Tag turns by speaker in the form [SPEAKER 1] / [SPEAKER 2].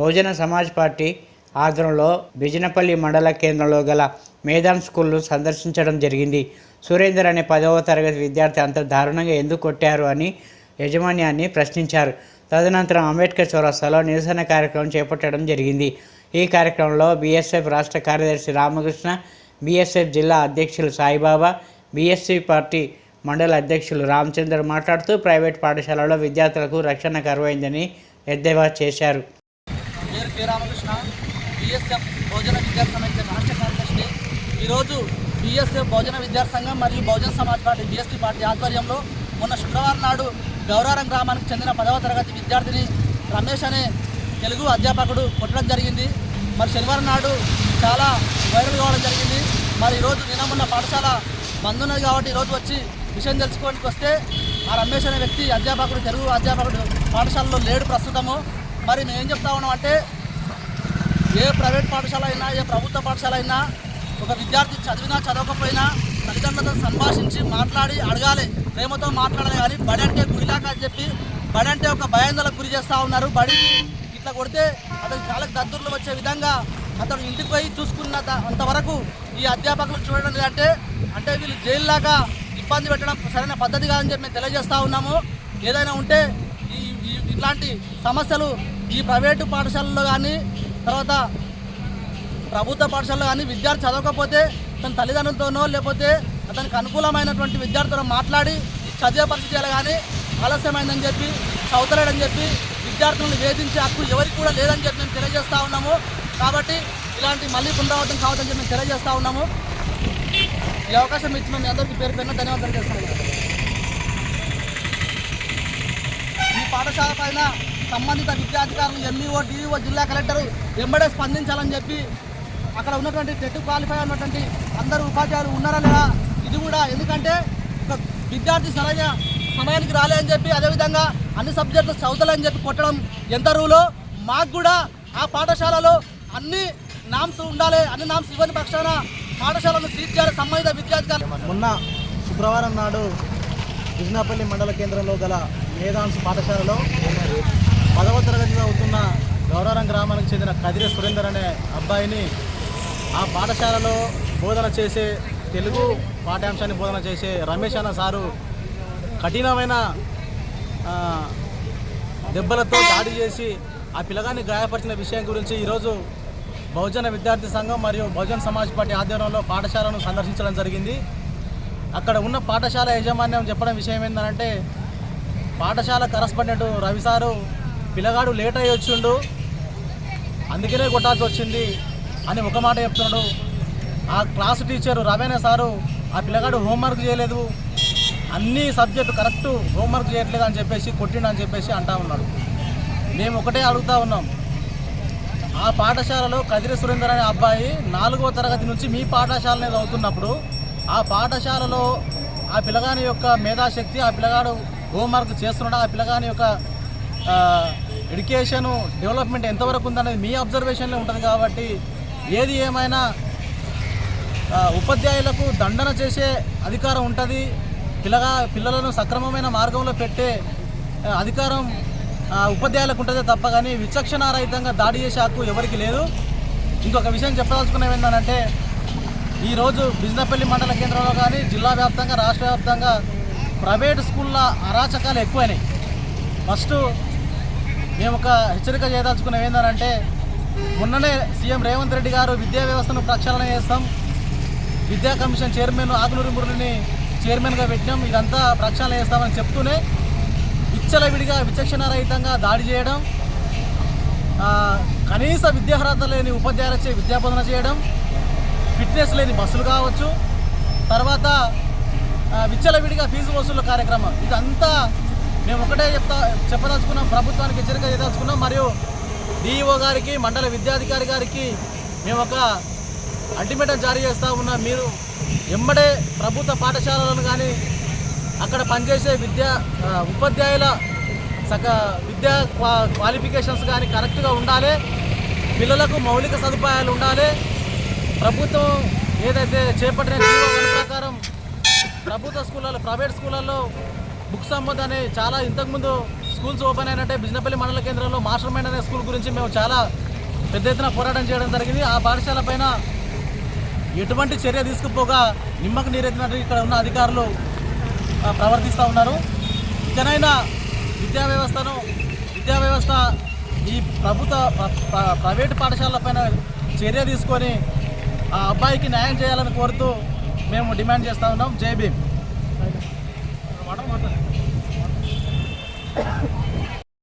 [SPEAKER 1] బహుజన Samaj party ఆధ్వర్యంలో బిజినపల్లి మండల కేంద్రంలో గల మేధాన్ స్కూల్ను సందర్శించడం జరిగింది. సురేందర్ అనే పదవ తరగతి విద్యార్థి అంత దారుణంగా ఎందుకు కొట్టారు అని యజమాన్యాన్ని ప్రశ్నించారు. తదనంతరం అంబేద్కర్ చౌరస్తాలో నిరసన కార్యక్రమం చేపట్టడం జరిగింది. ఈ కార్యక్రమంలో బీఎస్ఎఫ్ రాష్ట్ర కార్యదర్శి రామకృష్ణ బీఎస్ఎఫ్ జిల్లా అధ్యక్షులు సాయిబాబా బీఎస్సీ పార్టీ మండల అధ్యక్షులు రామచంద్ర మాట్లాడుతూ ప్రైవేట్ పాఠశాలలో విద్యార్థులకు రక్షణ కరువైందని ఎద్దేవా చేశారు.
[SPEAKER 2] శ్రీరామకృష్ణ రామకృష్ణ బిఎస్ఎఫ్ భోజన విద్యార్థి సమైక్య రాష్ట్ర కార్యదర్శి. ఈరోజు బిఎస్ఎఫ్ భోజన విద్యా సంఘం మరియు Bahujan Samaj party BSP party ఆధ్వర్యంలో మొన్న శుక్రవారం నాడు గౌరారం గ్రామానికి చెందిన పదవ తరగతి విద్యార్థిని రమేష్ అనే తెలుగు అధ్యాపకుడు కొట్టడం జరిగింది. మరి శనివారం నాడు చాలా వైరల్ కావడం జరిగింది. మరి ఈరోజు నిన్న పాఠశాల బంద్ ఉన్నది కాబట్టి ఈరోజు వచ్చి విషయం తెలుసుకోవడానికి వస్తే ఆ రమేష్ అనే వ్యక్తి అధ్యాపకుడు తెలుగు అధ్యాపకుడు పాఠశాలలో లేడు ప్రస్తుతము. మరి మేము ఏం చెప్తా ఉన్నామంటే ఏ ప్రైవేట్ పాఠశాల అయినా ఏ ప్రభుత్వ పాఠశాల అయినా ఒక విద్యార్థి చదివినా చదవకపోయినా తల్లిదండ్రులతో సంభాషించి మాట్లాడి అడగాలి ప్రేమతో మాట్లాడాలి కానీ బడి అంటే గురిలాక అని చెప్పి బడి అంటే ఒక భయాందోళనకు గురి చేస్తూ ఉన్నారు. బడి ఇట్లా కొడితే అతని కాళ్ళకి దద్దుర్లు వచ్చే విధంగా అతను ఇంటికి పోయి చూసుకున్న అంతవరకు ఈ అధ్యాపకులు చూడడం లేదంటే అంటే వీళ్ళు జైల్లాగా ఇబ్బంది పెట్టడం సరైన పద్ధతి కాదని చెప్పి మేము తెలియజేస్తూ ఉన్నాము. ఏదైనా ఉంటే ఈ ఈ- ఇట్లాంటి సమస్యలు ఈ ప్రైవేటు పాఠశాలల్లో కానీ తర్వాత ప్రభుత్వ పాఠశాలలో కానీ విద్యార్థి చదవకపోతే తన తల్లిదండ్రులతోనో లేకపోతే అతనికి అనుకూలమైనటువంటి విద్యార్థులతో మాట్లాడి చదివే పరిస్థితి చేయాలి కానీ ఆలస్యమైందని చెప్పి చదువుతలేడని చెప్పి విద్యార్థులను వేధించే హక్కు ఎవరికి కూడా లేదని చెప్పి మేము తెలియజేస్తూ ఉన్నాము. కాబట్టి ఇలాంటి మళ్ళీ పునరావృతం కావద్దని చెప్పి మేము తెలియజేస్తూ ఉన్నాము. ఈ అవకాశం ఇచ్చిన మీ అందరికీ పేరు పేరున ధన్యవాదాలు చేస్తున్నాను ఈ పాఠశాల పైన సంబంధిత విద్యాధికారులు ఎంఈఓ డిఈఓ జిల్లా కలెక్టర్ ఎంబడే స్పందించాలని చెప్పి అక్కడ ఉన్నటువంటి టెట్ క్వాలిఫై అయినటువంటి అందరు ఉపాధ్యాయులు ఉన్నారా లేదా? ఇది కూడా ఎందుకంటే ఒక విద్యార్థి సరైన సమయానికి రాలే అని చెప్పి అదేవిధంగా అన్ని సబ్జెక్టులు చదువుతాలని చెప్పి కొట్టడం ఎంత రూలో? మాకు కూడా ఆ పాఠశాలలో అన్ని నామ్స్ ఉండాలి అన్ని నామ్స్ ఇవ్వని పక్షాన పాఠశాలను సీజ్ చేయాలి సంబంధిత విద్యాధికారులు.
[SPEAKER 3] మొన్న శుక్రవారం నాడు విజనాపల్లి మండల కేంద్రంలో గల మేధాన్స్ పాఠశాలలో పదవ తరగతి చదువుతున్న గౌరవరం గ్రామానికి చెందిన కదిరి సురేందర్ అనే అబ్బాయిని ఆ పాఠశాలలో బోధన చేసే తెలుగు పాఠ్యాంశాన్ని బోధన చేసే రమేష్ అన్న సారు కఠినమైన దెబ్బలతో దాడి చేసి ఆ పిల్లగాన్ని గాయపరిచిన విషయం గురించి ఈరోజు బహుజన విద్యార్థి సంఘం మరియు బహుజన సమాజ్ పార్టీ ఆధ్వర్యంలో పాఠశాలను సందర్శించడం జరిగింది. అక్కడ ఉన్న పాఠశాల యాజమాన్యం చెప్పడం విషయం ఏంటంటే పాఠశాల కరస్పాండెంట్ రవి సారు పిల్లగాడు లేట్ అయ్యి వచ్చిండు. అందుకనే కొట్టాల్సి వచ్చింది అని ఒక మాట చెప్తున్నాడు. ఆ క్లాస్ టీచరు రవేణ సారు ఆ పిల్లగాడు హోంవర్క్ చేయలేదు. అన్ని సబ్జెక్టు కరెక్ట్ హోంవర్క్ చేయట్లేదు అని చెప్పేసి కొట్టిండు అని చెప్పేసి అంటా ఉన్నాడు. మేము ఒకటే అడుగుతా ఉన్నాం. ఆ పాఠశాలలో కదిరి సురేందర్ అనే అబ్బాయి నాలుగో తరగతి నుంచి మీ పాఠశాలనే చదువుతున్నప్పుడు ఆ పాఠశాలలో ఆ పిల్లగాని యొక్క మేధాశక్తి ఆ పిల్లగాడు హోంవర్క్ చేస్తున్నాడు ఆ పిల్లగాని యొక్క ఎడ్యుకేషన్ డెవలప్మెంట్ ఎంతవరకు ఉందనేది మీ అబ్జర్వేషన్లో ఉంటుంది కాబట్టి ఏది ఏమైనా ఉపాధ్యాయులకు దండన చేసే అధికారం ఉంటుంది పిల్లగా పిల్లలను సక్రమమైన మార్గంలో పెట్టే అధికారం ఉపాధ్యాయులకు ఉంటుందే తప్ప కానీ విచక్షణారహితంగా దాడి చేసే హక్కు ఎవరికి లేదు. ఇంకొక విషయం చెప్పదలుచుకునేది ఏంటంటే ఈరోజు బిజినపల్లి మండల కేంద్రంలో కానీ జిల్లా వ్యాప్తంగా రాష్ట్ర వ్యాప్తంగా ప్రైవేట్ స్కూళ్ళ అరాచకాలు ఎక్కువైనాయి. ఫస్ట్ మేము ఒక హెచ్చరిక చేయదలుచుకునేది ఏంటంటే మొన్ననే సీఎం రేవంత్ రెడ్డి గారు విద్యా వ్యవస్థను ప్రక్షాళన చేస్తాం. విద్యా కమిషన్ చైర్మన్ ఆకునూరి మురళిని చైర్మన్గా పెట్టినాం. ఇదంతా ప్రక్షాళన చేస్తామని చెప్తూనే విచ్చలవిడిగా విచక్షణారహితంగా దాడి చేయడం కనీస విద్యార్హత లేని ఉపాధ్యాయులచే విద్యాబోధన చేయడం ఫిట్నెస్ లేని బస్సులు కావచ్చు తర్వాత విచ్చలవిడిగా ఫీజు వసూలు కార్యక్రమం. ఇదంతా మేము ఒకటే చెప్తా చెప్పదలుచుకున్నాం ప్రభుత్వానికి హెచ్చరిక చేయదలుచుకున్నాం. మరియు డిఈఓ గారికి మండల విద్యాధికారి గారికి మేము ఒక అల్టిమేటం జారీ చేస్తూ ఉన్నాం. మీరు ఎమ్మడే ప్రభుత్వ పాఠశాలలను కానీ అక్కడ పనిచేసే విద్యా ఉపాధ్యాయుల సక విద్యా క్వా క్వాలిఫికేషన్స్ కానీ కరెక్ట్గా ఉండాలి. పిల్లలకు మౌలిక సదుపాయాలు ఉండాలి. ప్రభుత్వం ఏదైతే చేపట్టిన జీవో ప్రకారం ప్రభుత్వ స్కూళ్ళలో ప్రైవేట్ స్కూళ్ళల్లో బుక్స్ అనే చాలా ఇంతకుముందు స్కూల్స్ ఓపెన్ అయినట్టే బిజినపల్లి మండల కేంద్రంలో మాస్టర్ మైండ్ అనే స్కూల్ గురించి మేము చాలా పెద్ద ఎత్తున పోరాటం చేయడం జరిగింది. ఆ పాఠశాల పైన ఎటువంటి చర్య తీసుకుపోగా నిమ్మకు నీరెత్తినట్టు ఇక్కడ ఉన్న అధికారులు ప్రవర్తిస్తూ ఉన్నారు. ఇకనైనా విద్యా వ్యవస్థను విద్యా వ్యవస్థ ఈ ప్రభుత్వ ప్ర- ప్ర- ప్రైవేటు చర్య తీసుకొని ఆ అబ్బాయికి న్యాయం చేయాలని కోరుతూ మేము డిమాండ్ చేస్తూ ఉన్నాం. జై భీమ్. మాటలు మాట్లాడలేదు